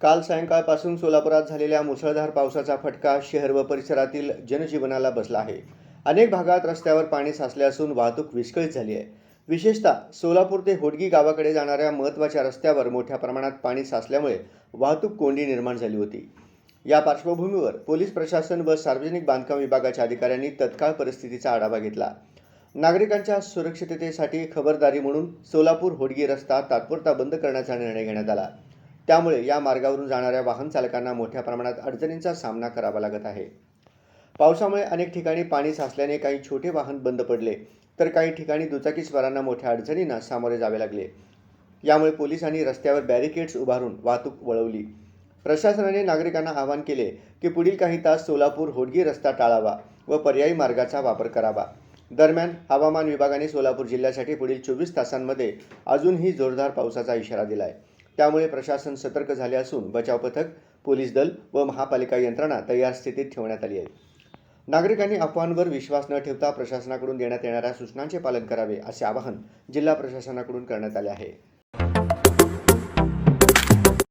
काल सायंकाळपासून सोलापुरात झालेल्या मुसळधार पावसाचा फटका शहर व परिसरातील जनजीवनाला बसला आहे. अनेक भागात रस्त्यावर पाणी साचले असून वाहतूक विस्कळीत झाली आहे. विशेषतः सोलापूर ते होडगी गावाकडे जाणाऱ्या महत्त्वाच्या रस्त्यावर मोठ्या प्रमाणात पाणी साचल्यामुळे वाहतूक कोंडी निर्माण झाली होती. या पार्श्वभूमीवर पोलीस प्रशासन व सार्वजनिक बांधकाम विभागाच्या अधिकाऱ्यांनी तत्काळ परिस्थितीचा आढावा घेतला. नागरिकांच्या सुरक्षिततेसाठी खबरदारी म्हणून सोलापूर होडगी रस्ता तात्पुरता बंद करण्याचा निर्णय घेण्यात आला. त्यामुळे या मार्गावरून जाणाऱ्या वाहन चालकांना मोठ्या प्रमाणात अडचणींचा सामना करावा लागत आहे. पावसामुळे अनेक ठिकाणी पाणी साचल्याने काही छोटे वाहन बंद पडले तर काही ठिकाणी दुचाकीस्वारांना मोठ्या अडचणींना सामोरे जावे लागले. यामुळे पोलिसांनी रस्त्यावर बॅरिकेड्स उभारून वाहतूक वळवली. प्रशासनाने नागरिकांना आवाहन केले की पुढील काही तास सोलापूर होडगी रस्ता टाळावा व पर्यायी मार्गाचा वापर करावा. दरम्यान हवामान विभागाने सोलापूर जिल्ह्यासाठी पुढील चोवीस तासांमध्ये अजूनही जोरदार पावसाचा इशारा दिला आहे त्यामुळे प्रशासन सतर्क झाले असून बचाव पथक पोलीस दल व महापालिका यंत्रणा तयार स्थितीत ठेवण्यात आली आहे. नागरिकांनी अफवांवर विश्वास न ठेवता प्रशासनाकडून देण्यात येणाऱ्या सूचनांचे पालन करावे असे आवाहन जिल्हा प्रशासनाकडून करण्यात आले आहे.